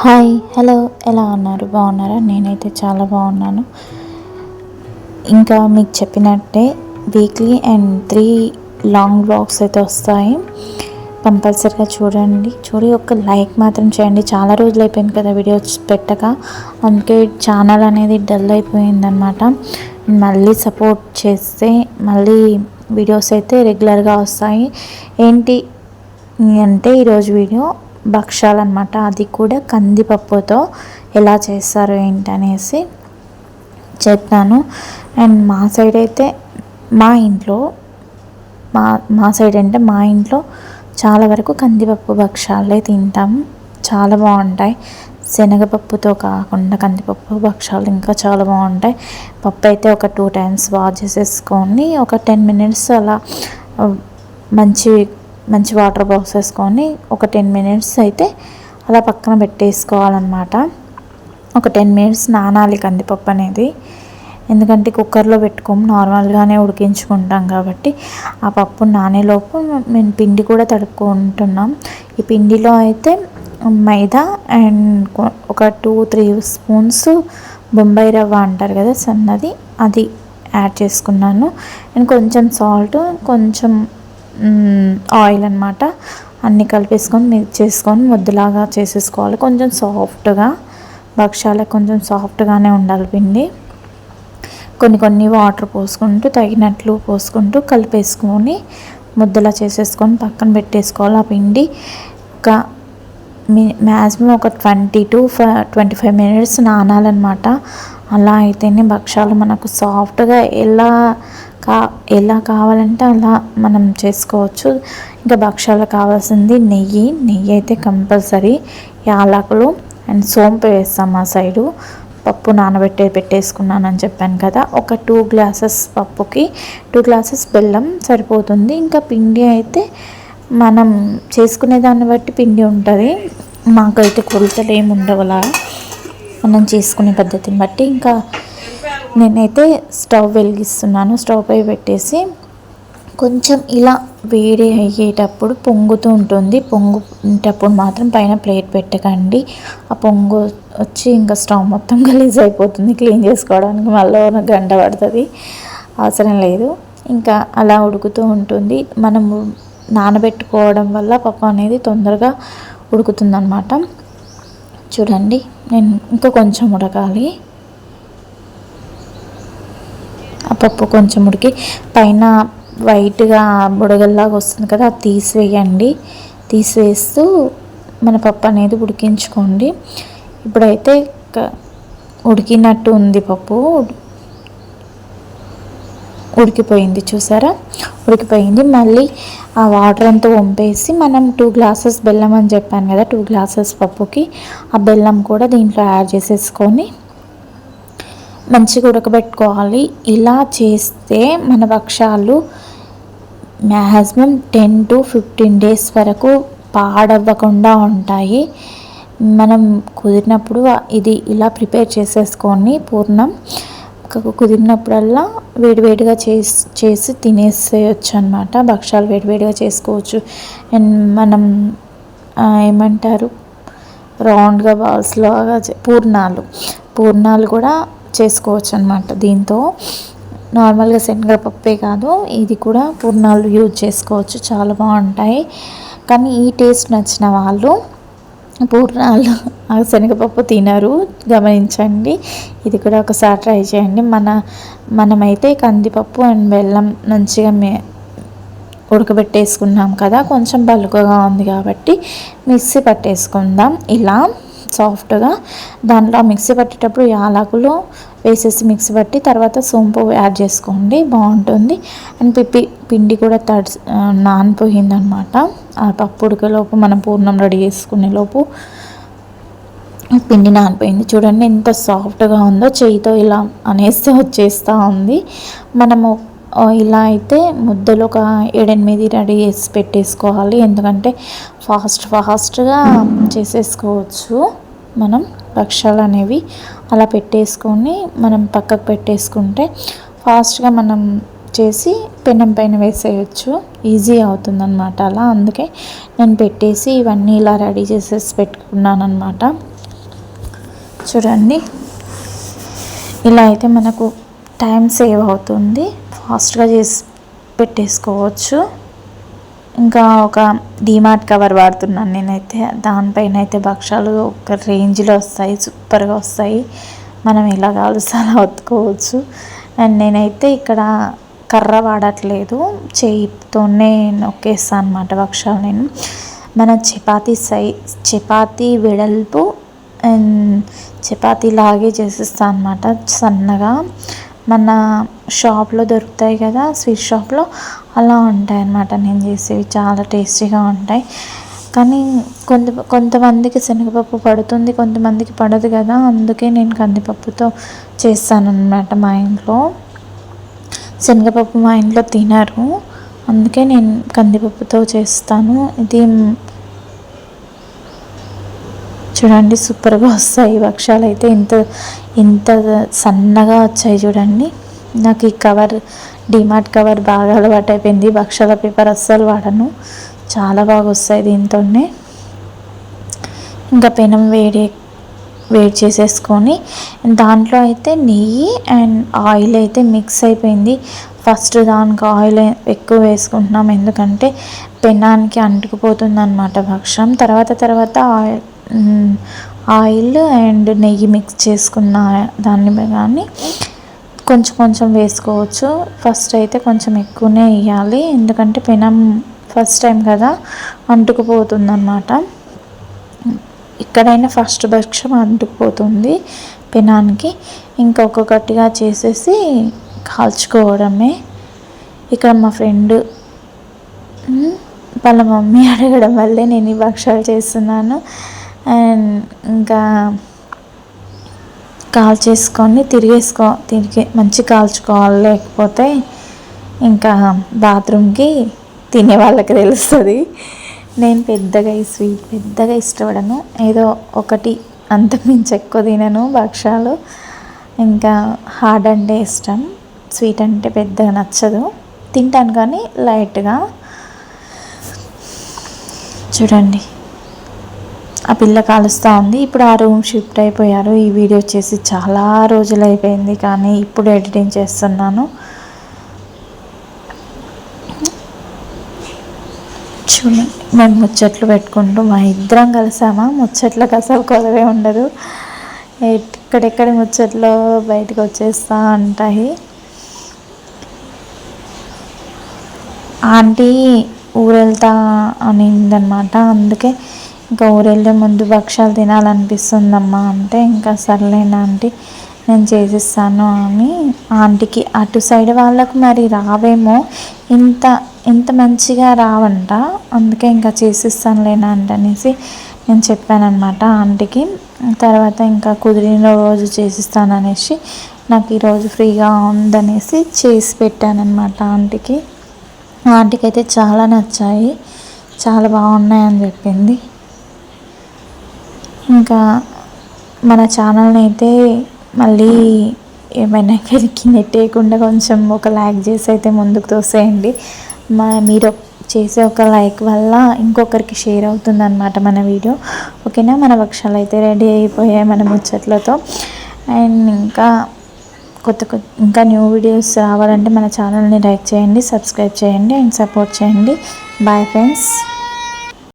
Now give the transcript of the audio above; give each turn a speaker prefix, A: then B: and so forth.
A: Hi hello ఎలా ఉన్నారు? బాగున్నారా? నేనైతే చాలా బాగున్నాను. ఇంకా మీకు చెప్పినట్టే weekly and three long blogs అయితే వస్తాయి. కంపల్సరిగా చూడండి. చూడి ఒక లైక్ మాత్రం చేయండి. చాలా రోజులు అయిపోయింది కదా వీడియోస్ పెట్టక. అందుకే ఛానల్ అనేది డల్ అయిపోయిందనమాట మళ్ళీ సపోర్ట్ చేస్తే మళ్ళీ వీడియోస్ అయితే రెగ్యులర్గా వస్తాయి. ఏంటి అంటే ఈరోజు వీడియో భక్షాలు అనమాట అది కూడా కందిపప్పుతో ఎలా చేస్తారు ఏంటనేసి చెప్తాను. అండ్ మా సైడ్ అయితే మా ఇంట్లో మా మా సైడ్ అంటే మా ఇంట్లో చాలా వరకు కందిపప్పు భక్షాలే తింటాం. చాలా బాగుంటాయి. శనగపప్పుతో కాకుండా కందిపప్పు భక్షాలు ఇంకా చాలా బాగుంటాయి. పప్పు అయితే ఒక టూ టైమ్స్ వాష్ చేసేసుకొని ఒక టెన్ మినిట్స్ అలా మంచి మంచి వాటర్ పోసేసుకొని ఒక టెన్ మినిట్స్ అయితే అలా పక్కన పెట్టేసుకోవాలన్నమాట. ఒక టెన్ మినిట్స్ నానాలి కందిపప్పు అనేది. ఎందుకంటే కుక్కర్లో పెట్టుకోము నార్మల్గానే ఉడికించుకుంటాం కాబట్టి ఆ పప్పు నానేలోపు మేము పిండి కూడా తడుపుకుంటున్నాం. ఈ పిండిలో అయితే మైదా అండ్ ఒక టూ త్రీ స్పూన్స్ బొంబాయి రవ్వ అంటారు కదా సన్నది అది యాడ్ చేసుకున్నాను. అండ్ కొంచెం సాల్ట్ కొంచెం ఆయిల్ అనమాట అన్నీ కలిపేసుకొని మిక్స్ చేసుకొని ముద్దలాగా చేసేసుకోవాలి. కొంచెం సాఫ్ట్గా భక్ష్యాలకు కొంచెం సాఫ్ట్గానే ఉండాలి పిండి. కొన్ని కొన్ని వాటర్ పోసుకుంటూ తగినట్లు పోసుకుంటూ కలిపేసుకొని ముద్దలా చేసేసుకొని పక్కన పెట్టేసుకోవాలి ఆ పిండి. ఒక మ్యాక్సిమం ఒక twenty to twenty five minutes నానాలన్నమాట. అలా అయితేనే భక్షాలు మనకు సాఫ్ట్గా ఎలా కా ఎలా కావాలంటే అలా మనం చేసుకోవచ్చు. ఇంకా భక్షాలు కావాల్సింది నెయ్యి. నెయ్యి అయితే కంపల్సరీ యాలకులు అండ్ సోంపు వేస్తాం ఆ సైడు. పప్పు నానబెట్టే పెట్టేసుకున్నానని చెప్పాను కదా. ఒక టూ గ్లాసెస్ పప్పుకి టూ గ్లాసెస్ బెల్లం సరిపోతుంది. ఇంకా పిండి అయితే మనం చేసుకునే దాన్ని బట్టి పిండి ఉంటుంది. మాకైతే కొలతలు ఏమి ఉండవలా మనం చేసుకునే పద్ధతిని బట్టి ఇంకా నేనైతే స్టవ్ వెలిగిస్తున్నాను. స్టవ్ పై పెట్టేసి కొంచెం ఇలా వేడి అయ్యేటప్పుడు పొంగుతూ ఉంటుంది. పొంగుటప్పుడు మాత్రం పైన ప్లేట్ పెట్టకండి. ఆ పొంగు వచ్చి ఇంకా స్టవ్ మొత్తం గలీజ్ అయిపోతుంది. క్లీన్ చేసుకోవడానికి మళ్ళీ గంట పడుతుంది. అవసరం లేదు. ఇంకా అలా ఉడుకుతూ ఉంటుంది. మనము నానబెట్టుకోవడం వల్ల పప్పు అనేది తొందరగా ఉడుకుతుందనమాట చూడండి నేను ఇంకా కొంచెం ఉడకాలి. ఆ పప్పు కొంచెం ఉడికి పైన వైట్గా బుడగల్లాగా వస్తుంది కదా అది తీసివేయండి. తీసివేస్తూ మన పప్పు అనేది ఉడికించుకోండి. ఇప్పుడైతే ఉడికినట్టు ఉంది పప్పు. ఉడికిపోయింది చూసారా? ఉడికిపోయింది. మళ్ళీ ఆ వాటర్ అంతా వంపేసి మనం టూ గ్లాసెస్ బెల్లం అని చెప్పాను కదా టూ గ్లాసెస్ పప్పుకి ఆ బెల్లం కూడా దీంట్లో యాడ్ చేసేసుకొని మంచిగా ఉడకబెట్టుకోవాలి. ఇలా చేస్తే మన భక్షాలు maximum ten to fifteen days వరకు పాడవ్వకుండా ఉంటాయి. మనం కుదిరినప్పుడు ఇది ఇలా ప్రిపేర్ చేసేసుకొని పూర్ణం కుదిరినప్పుడల్లా వేడివేడిగా చేసి చేసి తినేసేయచ్చు అనమాట భక్షాలు వేడివేడిగా చేసుకోవచ్చు. అండ్ మనం ఏమంటారు? రౌండ్గా బాల్స్లోగా పూర్ణాలు. పూర్ణాలు కూడా చేసుకోవచ్చు అనమాట దీంతో. నార్మల్గా శనగపప్పే కాదు ఇది కూడా పూర్ణాలు యూజ్ చేసుకోవచ్చు. చాలా బాగుంటాయి. కానీ ఈ టేస్ట్ నచ్చిన వాళ్ళు పూర్ణాలు. శనగపప్పు తినరు. గమనించండి. ఇది కూడా ఒకసారి ట్రై చేయండి. మన మనమైతే కందిపప్పు అండ్ బెల్లం మంచిగా మే ఉడకబెట్టేసుకున్నాం కదా. కొంచెం బలుకగా ఉంది కాబట్టి మిక్సీ పట్టేసుకుందాం. ఇలా సాఫ్ట్గా దాంట్లో మిక్సీ పట్టేటప్పుడు యాలకులు వేసేసి మిక్సీ పట్టి తర్వాత సోంపు యాడ్ చేసుకోండి బాగుంటుంది. అండ్ పిప్పి పిండి కూడా తడి నానిపోయిందనమాట. ఆ పప్పు ఉడికేలోపు మనం పూర్ణం రెడీ చేసుకునే లోపు పిండి నానిపోయింది. చూడండి ఎంత సాఫ్ట్గా ఉందో చేయితో ఇలా అనేస్తే వచ్చేస్తూ ఉంది. మనము ఇలా అయితే ముద్దలు ఒక ఏడెనిమిది రెడీ చేసి పెట్టేసుకోవాలి. ఎందుకంటే ఫాస్ట్ ఫాస్ట్గా చేసేసుకోవచ్చు. మనం భక్షాలు అనేవి అలా పెట్టేసుకొని మనం పక్కకు పెట్టేసుకుంటే ఫాస్ట్గా మనం చేసి పెనం పైన వేసేయచ్చు. ఈజీ అవుతుందన్నమాట అలా. అందుకే నేను పెట్టేసి ఇవన్నీ ఇలా రెడీ చేసేసి పెట్టుకున్నాను అనమాట చూడండి. ఇలా అయితే మనకు టైం సేవ్ అవుతుంది. ఫాస్ట్గా చేసి పెట్టేసుకోవచ్చు. ఇంకా ఒక డీమార్ట్ కవర్ వాడుతున్నాను నేనైతే. దానిపైన అయితే భక్షాలు ఒక రేంజ్లో వస్తాయి సూపర్గా వస్తాయి. మనం ఎలా కాలుస్తే అలా ఒత్తుకోవచ్చు అండ్ నేనైతే ఇక్కడ కర్ర వాడట్లేదు. చేయితోనే నొక్కేస్తాను అనమాట భక్షాలు నేను. మన చపాతీ సై చపాతీ వెడల్పు అండ్ చపాతీ లాగే చేసిస్తాను అనమాట సన్నగా. మన షాప్లో దొరుకుతాయి కదా స్వీట్ షాప్లో అలా ఉంటాయి అన్నమాట నేను చేసేవి చాలా టేస్టీగా ఉంటాయి. కానీ కొంత కొంతమందికి శనగపప్పు పడుతుంది కొంతమందికి పడదు కదా. అందుకే నేను కందిపప్పుతో చేస్తాను అనమాట మా ఇంట్లో. శనగపప్పు మా ఇంట్లో తినరు. అందుకే నేను కందిపప్పుతో చేస్తాను. ఇది చూడండి సూపర్గా వస్తాయి. భక్షాలు అయితే ఇంత ఇంత సన్నగా వచ్చాయి చూడండి. నాకు ఈ కవర్ డిమార్ట్ కవర్ బాగా అలవాటు అయిపోయింది భక్షాల పేపర్ అస్సలు వాడను. చాలా బాగా వస్తాయి దీంతోనే. ఇంకా పెనం వేడి వేడి చేసేసుకొని దాంట్లో అయితే నెయ్యి అండ్ ఆయిల్ అయితే మిక్స్ అయిపోయింది. ఫస్ట్ దానికి ఆయిల్ ఎక్కువ వేసుకుంటున్నాం. ఎందుకంటే పెనానికి అంటుకుపోతుంది అనమాట భక్ష్యం తర్వాత తర్వాత ఆయిల్ ఆయిల్ అండ్ నెయ్యి మిక్స్ చేసుకున్న దాన్ని కానీ కొంచెం కొంచెం వేసుకోవచ్చు. ఫస్ట్ అయితే కొంచెం ఎక్కువనే వేయాలి. ఎందుకంటే పెనం ఫస్ట్ టైం కదా అంటుకుపోతుంది అనమాట ఇక్కడైనా ఫస్ట్ భక్షం అంటుకుపోతుంది పెనానికి. ఇంకొకటిగా చేసేసి కాల్చుకోవడమే. ఇక్కడ మా ఫ్రెండ్ వాళ్ళ మమ్మీ అడగడం వల్లే నేను ఈ భక్షాలు చేస్తున్నాను. అండ్ ఇంకా కాల్ చేసుకొని తిరిగేసుకో తిరిగి మంచి కాల్చుకోవాలి లేకపోతే ఇంకా బాత్రూమ్కి తినే వాళ్ళకి తెలుస్తుంది. నేను పెద్దగా ఈ స్వీట్ పెద్దగా ఇష్టపడను. ఏదో ఒకటి అంతకుమించి ఎక్కువ తినను భక్షాలు ఇంకా హార్డ్ అంటే ఇష్టం స్వీట్ అంటే పెద్దగా నచ్చదు. తింటాను కానీ లైట్గా. చూడండి. ఆ పిల్ల కాలుస్తూ ఉంది. ఇప్పుడు ఆ రూమ్ షిఫ్ట్ అయిపోయారు. ఈ వీడియో చేసి చాలా రోజులు అయిపోయింది కానీ ఇప్పుడు ఎడిటింగ్ చేస్తున్నాను. చూడండి మేము ముచ్చట్లు పెట్టుకుంటూ మా ఇద్దరం కలిసామా? ముచ్చట్లకు అసలు కొలవే ఉండదు. ఎక్కడెక్కడ ముచ్చట్లు బయటకు వచ్చేస్తూ ఉంటాయి. ఆంటీ ఊరెళ్తా అనిందనమాట. అందుకే ఇంకా ఊరెళ్ళే ముందు భక్షాలు తినాలనిపిస్తుందమ్మా అంటే ఇంకా సర్లేనా ఆంటీ నేను చేసిస్తాను అని ఆంటీకి అటు సైడ్ వాళ్ళకు మరి రావేమో ఇంత ఇంత మంచిగా రావంట అందుకే ఇంకా చేసిస్తాను లేనా అనేసి నేను చెప్పానమాట ఆంటీకి. తర్వాత ఇంకా కుదిరిన రోజు చేసిస్తాను అనేసి నాకు ఈరోజు ఫ్రీగా ఉందనేసి చేసి పెట్టానమాట ఆంటీకి. ఆంటీకి అయితే చాలా నచ్చాయి చాలా బాగున్నాయని చెప్పింది. ఇంకా మన ఛానల్ని అయితే మళ్ళీ ఏమైనా కింద నెట్టేయకుండా కొంచెం ఒక లైక్ చేసి అయితే ముందుకు తోసేయండి. మా మీరు చేసే ఒక లైక్ వల్ల ఇంకొకరికి షేర్ అవుతుంది అనమాట మన వీడియో ఓకేనా? మన పక్షాలు అయితే రెడీ అయిపోయాయి మన ముచ్చట్లతో. అండ్ ఇంకా కొత్త కొత్త ఇంకా న్యూ వీడియోస్ రావాలంటే మన ఛానల్ని లైక్ చేయండి సబ్స్క్రైబ్ చేయండి అండ్ సపోర్ట్ చేయండి. Bye friends